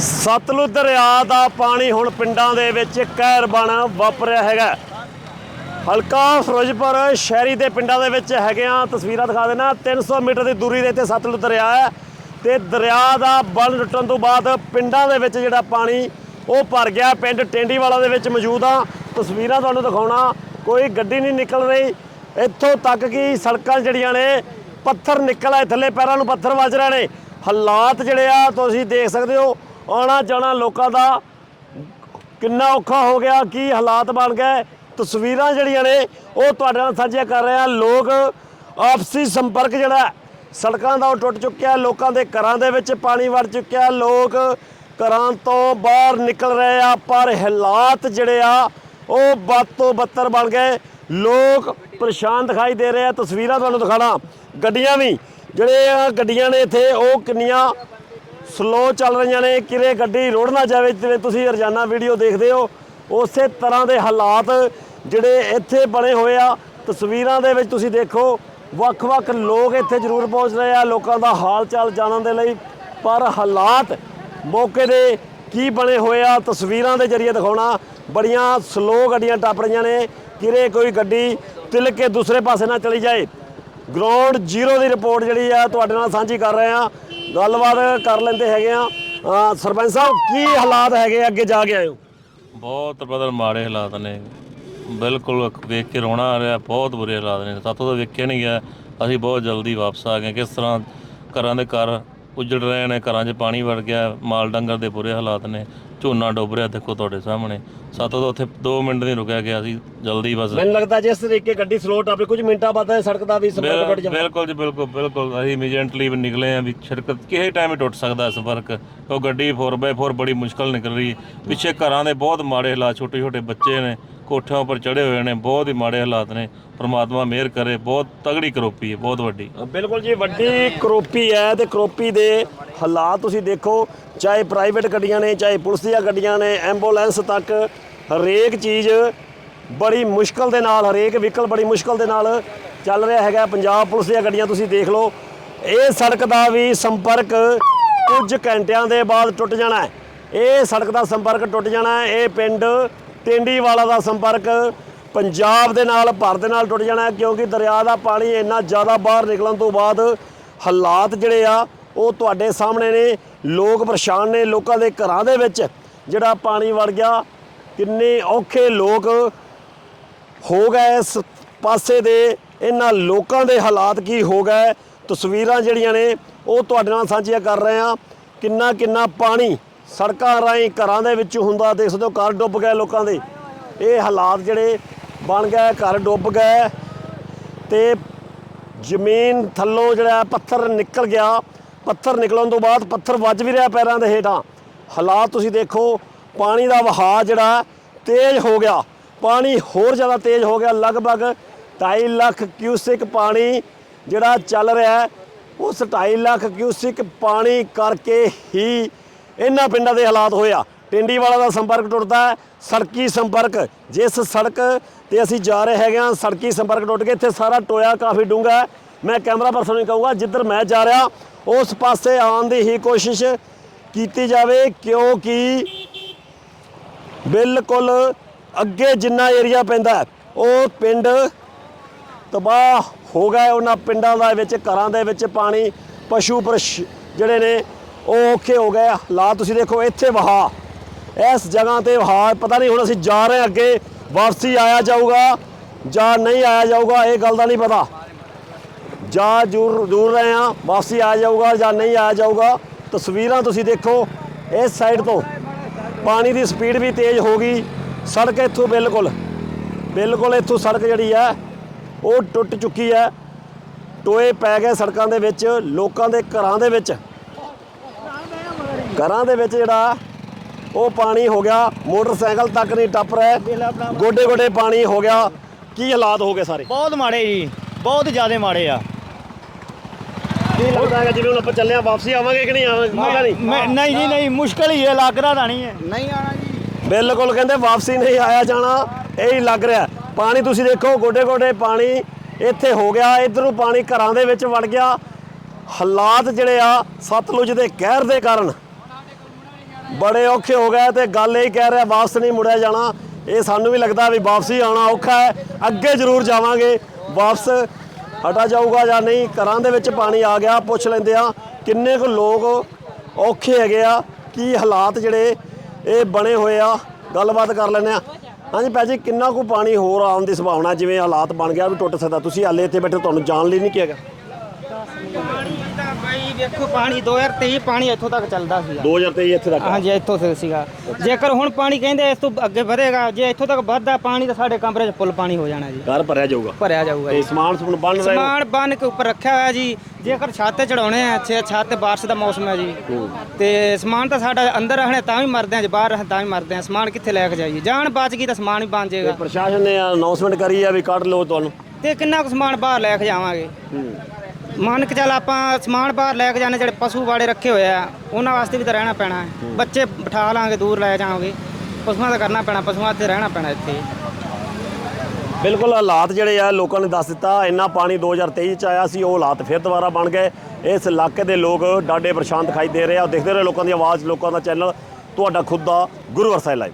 ਸਤਲੁਜ ਦਰਿਆ ਦਾ ਪਾਣੀ ਹੁਣ ਪਿੰਡਾਂ ਦੇ ਵਿੱਚ ਕਹਿਰ ਬਣ ਵਾਪਰਿਆ ਹੈਗਾ। ਹਲਕਾ ਫਿਰੋਜ਼ਪੁਰ ਸ਼ਹਿਰੀ ਦੇ ਪਿੰਡਾਂ ਦੇ ਵਿੱਚ ਹੈਗੇ ਆ। ਤਸਵੀਰਾਂ ਦਿਖਾ ਦੇਣਾ 300 ਮੀਟਰ ਦੀ ਦੂਰੀ ਦੇ ਇੱਥੇ ਸਤਲੁਜ ਦਰਿਆ ਹੈ ਤੇ ਦਰਿਆ ਦਾ ਬੰਨ ਟੁੱਟਣ ਤੋਂ ਬਾਅਦ ਪਿੰਡਾਂ ਦੇ ਵਿੱਚ ਜਿਹੜਾ ਪਾਣੀ ਉਹ ਭਰ ਗਿਆ। ਪਿੰਡ ਟੈਂਡੀਵਾਲਾ ਦੇ ਵਿੱਚ ਮੌਜੂਦ ਆ। ਤਸਵੀਰਾਂ ਤੁਹਾਨੂੰ ਦਿਖਾਉਣਾ। ਕੋਈ ਗੱਡੀ ਨਹੀਂ ਨਿਕਲ ਰਹੀ। ਇੱਥੋਂ ਤੱਕ ਕਿ ਸੜਕਾਂ ਜਿਹੜੀਆਂ ਨੇ, ਪੱਥਰ ਨਿਕਲ ਆਏ। ਥੱਲੇ ਪੈਰਾਂ ਨੂੰ ਪੱਥਰ ਵੱਜ ਰਹੇ ਨੇ। ਹਾਲਾਤ ਜਿਹੜੇ ਆ, ਤੁਸੀਂ ਦੇਖ ਸਕਦੇ ਹੋ। ਆਉਣਾ ਜਾਣਾ ਲੋਕਾਂ ਦਾ ਕਿੰਨਾ ਔਖਾ ਹੋ ਗਿਆ, ਕੀ ਹਾਲਾਤ ਬਣ ਗਏ, ਤਸਵੀਰਾਂ ਜਿਹੜੀਆਂ ਨੇ, ਉਹ ਤੁਹਾਡੇ ਨਾਲ ਸਾਂਝੀਆਂ ਕਰ ਰਹੇ ਆ ਲੋਕ ਆਪਸੀ ਸੰਪਰਕ ਜਿਹੜਾ ਸੜਕਾਂ ਦਾ ਉਹ ਟੁੱਟ ਚੁੱਕਿਆ, ਲੋਕਾਂ ਦੇ ਘਰਾਂ ਦੇ ਵਿੱਚ ਪਾਣੀ ਵੜ ਚੁੱਕਿਆ, ਲੋਕ ਘਰਾਂ ਤੋਂ ਬਾਹਰ ਨਿਕਲ ਰਹੇ ਆ, ਪਰ ਹਾਲਾਤ ਜਿਹੜੇ ਆ, ਉਹ ਬਦ ਤੋਂ ਬੱਤਰ ਬਣ ਗਏ। ਲੋਕ ਪਰੇਸ਼ਾਨ ਦਿਖਾਈ ਦੇ ਰਹੇ ਆ, ਤਸਵੀਰਾਂ ਤੁਹਾਨੂੰ ਦਿਖਾਣਾ, ਗੱਡੀਆਂ ਵੀ, ਜਿਹੜੇ ਗੱਡੀਆਂ ਨੇ ਇੱਥੇ, ਉਹ ਕਿੰਨੀਆਂ ਸਲੋ ਚੱਲ ਰਹੀਆਂ ਨੇ ਕਿਰੇ ਗੱਡੀ ਰੋੜ ਨਾ ਜਾਵੇ, ਜਿਵੇਂ ਤੁਸੀਂ ਰੋਜ਼ਾਨਾ ਵੀਡੀਓ ਦੇਖਦੇ ਹੋ, ਉਸੇ ਤਰ੍ਹਾਂ ਦੇ ਹਾਲਾਤ ਜਿਹੜੇ ਇੱਥੇ ਬਣੇ ਹੋਏ ਆ। ਤਸਵੀਰਾਂ ਦੇ ਵਿੱਚ ਤੁਸੀਂ ਦੇਖੋ, ਵੱਖ-ਵੱਖ ਲੋਕ ਇੱਥੇ ਜ਼ਰੂਰ ਪਹੁੰਚ ਰਹੇ ਆ, ਲੋਕਾਂ ਦਾ ਹਾਲ ਚਾਲ ਜਾਣਨ ਦੇ ਲਈ। ਪਰ ਹਾਲਾਤ ਮੌਕੇ ਦੇ ਕੀ ਬਣੇ ਹੋਏ ਆ, ਤਸਵੀਰਾਂ ਦੇ ਜ਼ਰੀਏ ਦਿਖਾਉਣਾ, ਬੜੀਆਂ ਸਲੋ ਗੱਡੀਆਂ ਟੱਪ ਰਹੀਆਂ ਨੇ। ਕਿਰੇ ਕੋਈ ਗੱਡੀ ਤਿਲ ਕੇ ਦੂਸਰੇ ਪਾਸੇ ਨਾ ਚਲੀ ਜਾਏ। ਗਰਾਊਂਡ ਜ਼ੀਰੋ ਦੀ ਰਿਪੋਰਟ ਜਿਹੜੀ ਆ, ਤੁਹਾਡੇ ਨਾਲ ਸਾਂਝੀ ਕਰ ਰਹੇ ਆ। ਗੱਲਬਾਤ ਕਰ ਲੈਂਦੇ ਹੈਗੇ ਆ। ਸਰਪੰਚ ਸਾਹਿਬ, ਕੀ ਹਾਲਾਤ ਹੈਗੇ ਅੱਗੇ ਜਾ ਕੇ ਆਇਓ। ਬਹੁਤ ਬਦਲ ਮਾੜੇ ਹਾਲਾਤ ਨੇ। ਬਿਲਕੁਲ ਵੇਖ ਕੇ ਰੋਣਾ ਆ ਰਿਹਾ, ਬਹੁਤ ਬੁਰੇ ਹਾਲਾਤ ਨੇ। ਸਾਤੋਂ ਤਾਂ ਵੇਖਿਆ ਨਹੀਂ ਗਿਆ। ਅਸੀਂ ਬਹੁਤ ਜਲਦੀ ਵਾਪਸ ਆ ਗਏ। ਕਿਸ ਤਰ੍ਹਾਂ ਘਰਾਂ ਦੇ ਘਰ ਉਜੜ ਰਹੇ ਨੇ, ਘਰਾਂ 'ਚ ਪਾਣੀ ਵੜ ਗਿਆ। ਮਾਲ ਡੰਗਰ ਦੇ ਬੁਰੇ ਹਾਲਾਤ ਨੇ। ਝੋਨਾ ਡੁੱਬ ਰਿਹਾ ਦੇਖੋ ਤੁਹਾਡੇ ਸਾਹਮਣੇ। ਸਾਤੋਂ ਤਾਂ ਉੱਥੇ 2 ਮਿੰਟ ਨਹੀਂ ਰੁਕਿਆ ਗਿਆ ਸੀ ਜਲਦੀ ਬਸ। ਮੈਨੂੰ ਲੱਗਦਾ ਜਿਸ ਤਰੀਕੇ ਗੱਡੀ ਸਲੋ ਟੱਪੇ ਕੁਝ ਮਿੰਟਾਂ ਬਾਅਦ ਇਹ ਸੜਕ ਦਾ ਵੀ ਸੰਪਰਕ ਟੁੱਟ ਜਾਵੇ ਬਿਲਕੁਲ ਜੀ ਬਿਲਕੁਲ ਬਿਲਕੁਲ। ਅਸੀਂ ਇਮੀਡੀਏਟਲੀ ਨਿਕਲੇ ਆ ਵੀ ਸੜਕ ਕਿਸੇ ਟਾਈਮ ਹੀ ਟੁੱਟ ਸਕਦਾ ਸੰਪਰਕ ਉਹ ਗੱਡੀ 4x4 ਬੜੀ ਮੁਸ਼ਕਲ ਨਿਕਲ ਰਹੀ ਹੈ। ਪਿੱਛੇ ਘਰਾਂ ਦੇ ਬਹੁਤ ਮਾੜੇ ਹਾਲਾਤ ਛੋਟੇ ਛੋਟੇ ਬੱਚੇ ਨੇ। ਕੋਠਿਆਂ ਉੱਪਰ ਚੜੇ ਹੋਏ ਨੇ, ਬਹੁਤ ਹੀ ਮਾੜੇ ਹਾਲਾਤ ਨੇ। ਪਰਮਾਤਮਾ ਮਿਹਰ ਕਰੇ, ਬਹੁਤ ਤਗੜੀ ਕਰੋਪੀ ਹੈ, ਬਹੁਤ ਵੱਡੀ। ਬਿਲਕੁਲ ਜੀ, ਵੱਡੀ ਕਰੋਪੀ ਹੈ ਤੇ ਕਰੋਪੀ ਦੇ ਹਾਲਾਤ ਤੁਸੀਂ ਦੇਖੋ, ਚਾਹੇ ਪ੍ਰਾਈਵੇਟ ਗੱਡੀਆਂ ਨੇ, ਚਾਹੇ ਪੁਲਿਸ ਦੀਆਂ ਗੱਡੀਆਂ ਨੇ ਐਂਬੂਲੈਂਸ ਤੱਕ ਹਰੇਕ ਚੀਜ਼ ਬੜੀ ਮੁਸ਼ਕਲ ਦੇ ਨਾਲ, ਹਰੇਕ ਵਹੀਕਲ ਬੜੀ ਮੁਸ਼ਕਲ ਦੇ ਨਾਲ ਚੱਲ ਰਿਹਾ ਹੈਗਾ। ਪੰਜਾਬ ਪੁਲਿਸ ਦੀਆਂ ਗੱਡੀਆਂ ਤੁਸੀਂ ਦੇਖ ਲਓ, ਇਹ ਸੜਕ ਦਾ ਵੀ ਸੰਪਰਕ ਕੁਝ ਘੰਟਿਆਂ ਦੇ ਬਾਅਦ ਟੁੱਟ ਜਾਣਾ ਹੈ। ਇਹ ਸੜਕ ਦਾ ਸੰਪਰਕ ਟੁੱਟ ਜਾਣਾ ਹੈ, ਇਹ ਪਿੰਡ ਟਿੰਡੀਵਾਲਾ ਦਾ ਸੰਪਰਕ ਪੰਜਾਬ ਦੇ ਨਾਲ, ਭਾਰਤ ਦੇ ਨਾਲ ਟੁੱਟ ਜਾਣਾ ਕਿਉਂਕਿ ਦਰਿਆ ਦਾ ਪਾਣੀ ਇੰਨਾ ਜ਼ਿਆਦਾ ਬਾਹਰ ਨਿਕਲਣ ਤੋਂ ਬਾਅਦ ਹਾਲਾਤ ਜਿਹੜੇ ਆ, ਉਹ ਤੁਹਾਡੇ ਸਾਹਮਣੇ ਨੇ। ਲੋਕ ਪਰੇਸ਼ਾਨ ਨੇ ਲੋਕਾਂ ਦੇ ਘਰਾਂ ਦੇ ਵਿੱਚ, ਜਿਹੜਾ ਪਾਣੀ ਵੜ ਗਿਆ। ਕਿੰਨੇ ਔਖੇ ਲੋਕ ਹੋ ਗਏ ਇਸ ਪਾਸੇ ਦੇ। ਇਹਨਾਂ ਲੋਕਾਂ ਦੇ ਹਾਲਾਤ ਕੀ ਹੋ ਗਏ? ਤਸਵੀਰਾਂ ਜਿਹੜੀਆਂ ਨੇ, ਉਹ ਤੁਹਾਡੇ ਨਾਲ ਸਾਂਝੀਆਂ ਕਰ ਰਹੇ ਆ ਕਿੰਨਾ ਕਿੰਨਾ ਪਾਣੀ ਸੜਕਾਂ ਰਾਹੀਂ ਘਰਾਂ ਦੇ ਵਿੱਚ ਹੁੰਦਾ, ਦੇਖ ਸਕਦੇ ਹੋ ਘਰ ਡੁੱਬ ਗਏ ਲੋਕਾਂ ਦੇ। ਇਹ ਹਾਲਾਤ ਜਿਹੜੇ ਬਣ ਗਏ, ਘਰ ਡੁੱਬ ਗਏ ਤੇ ਜ਼ਮੀਨ ਥੱਲੋਂ ਜਿਹੜਾ ਪੱਥਰ ਨਿਕਲ ਗਿਆ। ਪੱਥਰ ਨਿਕਲਣ ਤੋਂ ਬਾਅਦ ਪੱਥਰ ਵੱਜ ਵੀ ਰਿਹਾ ਪੈਰਾਂ ਦੇ ਹੇਠਾਂ। ਹਾਲਾਤ ਤੁਸੀਂ ਦੇਖੋ, ਪਾਣੀ ਦਾ ਵਹਾਅ ਜਿਹੜਾ ਤੇਜ਼ ਹੋ ਗਿਆ। ਪਾਣੀ ਹੋਰ ਜ਼ਿਆਦਾ ਤੇਜ਼ ਹੋ ਗਿਆ। ਲਗਭਗ 2.5 ਲੱਖ ਕਿਊਸਿਕ ਪਾਣੀ ਜਿਹੜਾ ਚੱਲ ਰਿਹਾ ਉਸ 2.5 ਲੱਖ ਕਿਊਸਿਕ ਪਾਣੀ ਕਰਕੇ ਹੀ ਇਹਨਾਂ ਪਿੰਡਾਂ ਦੇ ਹਾਲਾਤ ਹੋਇਆ ਟਿੰਡੀਵਾਲਾ ਦਾ ਸੰਪਰਕ ਟੁੱਟਦਾ ਹੈ, ਸੜਕੀ ਸੰਪਰਕ। ਜਿਸ ਸੜਕ ਤੇ ਅਸੀਂ ਜਾ ਰਹੇ ਹੈਗੇ ਹਾਂ, ਸੜਕੀ ਸੰਪਰਕ ਟੁੱਟ ਕੇ ਇੱਥੇ ਸਾਰਾ ਟੋਇਆ ਕਾਫੀ ਡੂੰਘਾ ਮੈਂ ਕੈਮਰਾ ਪਰਸਨ ਨੂੰ ਕਹੂੰਗਾ, ਜਿੱਧਰ ਮੈਂ ਜਾ ਰਿਹਾ, ਉਸ ਪਾਸੇ ਆਉਣ ਦੀ ਹੀ ਕੋਸ਼ਿਸ਼ ਕੀਤੀ ਜਾਵੇ, ਕਿਉਂਕਿ ਬਿਲਕੁਲ ਅੱਗੇ ਜਿੰਨਾ ਏਰੀਆ ਪੈਂਦਾ ਉਹ ਪਿੰਡ ਤਬਾਹ ਹੋ ਗਏ ਉਹਨਾਂ ਪਿੰਡਾਂ ਦਾ ਵਿੱਚ, ਘਰਾਂ ਦੇ ਵਿੱਚ ਪਾਣੀ ਪਸ਼ੂ ਜਿਹੜੇ ਨੇ ਉਹ ਔਖੇ ਹੋ ਗਏ ਹਾਲਾਤ ਤੁਸੀਂ ਦੇਖੋ, ਇੱਥੇ ਵਹਾ। ਇਸ ਜਗ੍ਹਾ ਤੇ ਵਹਾ। ਪਤਾ ਨਹੀਂ ਹੁਣ ਅਸੀਂ ਜਾ ਰਹੇ ਅੱਗੇ। ਵਾਪਸੀ ਆਇਆ ਜਾਊਗਾ ਜਾਂ ਨਹੀਂ ਆਇਆ ਜਾਊਗਾ, ਇਹ ਗੱਲ ਦਾ ਨਹੀਂ ਪਤਾ। ਜਾਂ ਜੂਰ ਦੂਰ ਰਹੇ ਆ ਵਾਪਸੀ ਆ ਜਾਊਗਾ ਜਾਂ ਨਹੀਂ ਆ ਜਾਊਗਾ। ਤਸਵੀਰਾਂ ਤੁਸੀਂ ਦੇਖੋ, ਇਸ ਸਾਈਡ ਤੋਂ। ਪਾਣੀ ਦੀ ਸਪੀਡ ਵੀ ਤੇਜ਼ ਹੋ ਗਈ। ਸੜਕ ਇੱਥੋਂ ਬਿਲਕੁਲ ਬਿਲਕੁਲ ਇੱਥੋਂ ਸੜਕ ਜਿਹੜੀ ਹੈ, ਉਹ ਟੁੱਟ ਚੁੱਕੀ ਹੈ। ਟੋਏ ਪੈ ਗਏ ਸੜਕਾਂ ਦੇ ਵਿੱਚ, ਲੋਕਾਂ ਦੇ ਘਰਾਂ ਦੇ ਵਿੱਚ। ਘਰਾਂ ਦੇ ਵਿੱਚ ਜਿਹੜਾ ਉਹ ਪਾਣੀ ਹੋ ਗਿਆ ਮੋਟਰਸਾਈਕਲ ਤੱਕ ਨਹੀਂ ਟੱਪ ਰਿਹਾ। ਗੋਡੇ ਗੋਡੇ ਪਾਣੀ ਹੋ ਗਿਆ। ਕੀ ਹਾਲਾਤ ਹੋ ਗਏ ਸਾਰੇ? ਬਹੁਤ ਮਾੜੇ ਜੀ ਬਹੁਤ ਜ਼ਿਆਦਾ ਮਾੜੇ ਆ। ਕੀ ਲੱਗਦਾ ਹੈਗਾ ਜਿਵੇਂ ਹੁਣ ਆਪਾਂ ਚੱਲੇ ਆ ਵਾਪਸੀ ਆਵਾਂਗੇ ਕਿ ਨਹੀਂ ਆਵਾਂਗੇ? ਨਹੀਂ। ਨਹੀਂ ਜੀ ਨਹੀਂ ਮੁਸ਼ਕਲ ਹੀ ਹੈ ਲੱਕੜਾ ਰਾਣੀ ਹੈ। ਬਿਲਕੁਲ ਕਹਿੰਦੇ ਵਾਪਸੀ ਨਹੀਂ ਆਇਆ ਜਾਣਾ ਇਹ ਹੀ ਲੱਗ ਰਿਹਾ। ਪਾਣੀ ਤੁਸੀਂ ਦੇਖੋ ਗੋਡੇ ਗੋਡੇ ਪਾਣੀ ਇੱਥੇ ਹੋ ਗਿਆ ਇਧਰੋਂ ਪਾਣੀ ਘਰਾਂ ਦੇ ਵਿੱਚ ਵੜ ਗਿਆ। ਹਾਲਾਤ ਜਿਹੜੇ ਆ ਸਤਲੁਜ ਦੇ ਕਹਿਰ ਦੇ ਕਾਰਨ ਬੜੇ ਔਖੇ ਹੋ ਗਏ ਤੇ ਗੱਲ ਇਹ ਕਹਿ ਰਿਹਾ, ਵਾਪਸ ਨਹੀਂ ਮੁੜਿਆ ਜਾਣਾ। ਇਹ ਸਾਨੂੰ ਵੀ ਲੱਗਦਾ ਵੀ ਵਾਪਸੀ ਆਉਣਾ ਔਖਾ ਹੈ। ਅੱਗੇ ਜ਼ਰੂਰ ਜਾਵਾਂਗੇ। ਵਾਪਸ ਹਟਾ ਜਾਊਗਾ ਜਾਂ ਨਹੀਂ, ਘਰਾਂ ਦੇ ਵਿੱਚ ਪਾਣੀ ਆ ਗਿਆ, ਪੁੱਛ ਲੈਂਦੇ ਆ, ਕਿੰਨੇ ਕੁ ਲੋਕ ਔਖੇ ਹੈਗੇ ਆ, ਕੀ ਹਾਲਾਤ ਜਿਹੜੇ ਇਹ ਬਣੇ ਹੋਏ ਆ, ਗੱਲਬਾਤ ਕਰ ਲੈਂਦੇ ਆ। ਹਾਂਜੀ ਭਾਜੀ ਕਿੰਨਾ ਕੁ ਪਾਣੀ ਹੋਰ ਆਉਣ ਦੀ ਸੰਭਾਵਨਾ, ਜਿਵੇਂ ਹਾਲਾਤ ਬਣ ਗਿਆ ਵੀ ਟੁੱਟ ਸਕਦਾ। ਤੁਸੀਂ ਹਾਲੇ ਇੱਥੇ ਬੈਠੇ ਤੁਹਾਨੂੰ ਜਾਣ ਲਈ ਨਹੀਂ ਕਿਹਾਗਾ ਪਾਣੀ 2023 ਪਾਣੀ ਇੱਥੋਂ ਤੱਕ ਚੱਲਦਾ ਸੀਗਾ। 2023 ਇੱਥੇ ਤੱਕ ਹਾਂਜੀ ਇੱਥੋਂ ਸੇ ਸੀਗਾ। ਜੇਕਰ ਹੁਣ ਪਾਣੀ ਕਹਿੰਦੇ ਇਸ ਤੋਂ ਅੱਗੇ ਵਧੇਗਾ ਜੇ ਇੱਥੋਂ ਤੱਕ ਵੱਧਦਾ ਪਾਣੀ ਤਾਂ ਸਾਡੇ ਕਮਰੇ 'ਚ ਫੁੱਲ ਪਾਣੀ ਹੋ ਜਾਣਾ ਜੀ। ਘਰ ਭਰਿਆ ਜਾਊਗਾ। ਭਰਿਆ ਜਾਊਗਾ ਤੇ ਜੀ। ਸਮਾਨ ਸਮੂਨ ਬੰਨ ਰਹੇ ਹੋ? ਸਮਾਨ ਬੰਨ ਕੇ ਉੱਪਰ ਰੱਖਿਆ ਹੋਇਆ ਜੀ। ਜੇਕਰ ਛੱਤ ਤੇ ਚੜਾਉਣੇ ਆ ਛੇ ਛੱਤ ਤੇ ਬਾਰਿਸ਼ ਦਾ ਮੌਸਮ ਹੈ ਜੀ। ਤੇ ਸਮਾਨ ਤਾਂ ਸਾਡਾ ਅੰਦਰ ਰਹਿਣੇ ਤਾਂ ਵੀ ਮਰਦੇ ਆ ਜੇ ਬਾਹਰ ਰਹਿਣ ਤਾਂ ਵੀ ਮਰਦੇ ਆ। ਸਮਾਨ ਕਿੱਥੇ ਲੈ ਕੇ ਜਾਈਏ? ਜਾਨ ਬਚ ਗਈ ਤਾਂ ਸਮਾਨ ਵੀ ਬਣ ਜਾਏਗਾ। ਪ੍ਰਸ਼ਾਸਨ ਨੇ ਅਨਾਉਂਸਮੈਂਟ ਕਰੀ ਆ ਵੀ ਕੱਢ ਲਓ ਤੁਹਾਨੂੰ। ਤੇ ਕਿੰਨਾ ਕੁ ਸਮਾਨ ਬਾਹਰ ਲੈ ਕੇ ਜਾਵਾਂਗੇ? ਮੰਨ ਕੇ ਚੱਲ ਆਪਾਂ ਸਮਾਨ ਬਾਹਰ ਲੈ ਕੇ ਜਾਣੇ ਜਿਹੜੇ ਪਸ਼ੂ ਵਾੜੇ ਰੱਖੇ ਹੋਏ ਆ ਉਹਨਾਂ ਵਾਸਤੇ ਵੀ ਤਾਂ ਰਹਿਣਾ ਪੈਣਾ ਹੈ। ਬੱਚੇ ਬਿਠਾ ਲਾਂਗੇ ਦੂਰ ਲੈ ਜਾਵਾਂਗੇ। ਪਸ਼ੂਆਂ ਦਾ ਕਰਨਾ ਪੈਣਾ ਪਸ਼ੂਆਂ ਤੇ ਰਹਿਣਾ ਪੈਣਾ ਇੱਥੇ। ਬਿਲਕੁਲ ਹਾਲਾਤ ਜਿਹੜੇ ਆ ਲੋਕਾਂ ਨੇ ਦੱਸ ਦਿੱਤਾ ਇੰਨਾ ਪਾਣੀ 2023 ਚ ਆਇਆ ਸੀ ਉਹ ਹਾਲਾਤ ਫਿਰ ਦੁਬਾਰਾ ਬਣ ਗਏ। ਇਸ ਇਲਾਕੇ ਦੇ ਲੋਕ ਡਾਡੇ ਪਰੇਸ਼ਾਨ ਦਿਖਾਈ ਦੇ ਰਹੇ ਆ ਦੇਖਦੇ ਰਹੋ ਲੋਕਾਂ ਦੀ ਆਵਾਜ਼ ਲੋਕਾਂ ਦਾ ਚੈਨਲ ਤੁਹਾਡਾ ਖੁਦ ਦਾ ਗੁਰੂ ਅਰਸਾਈ ਲਾਈਵ।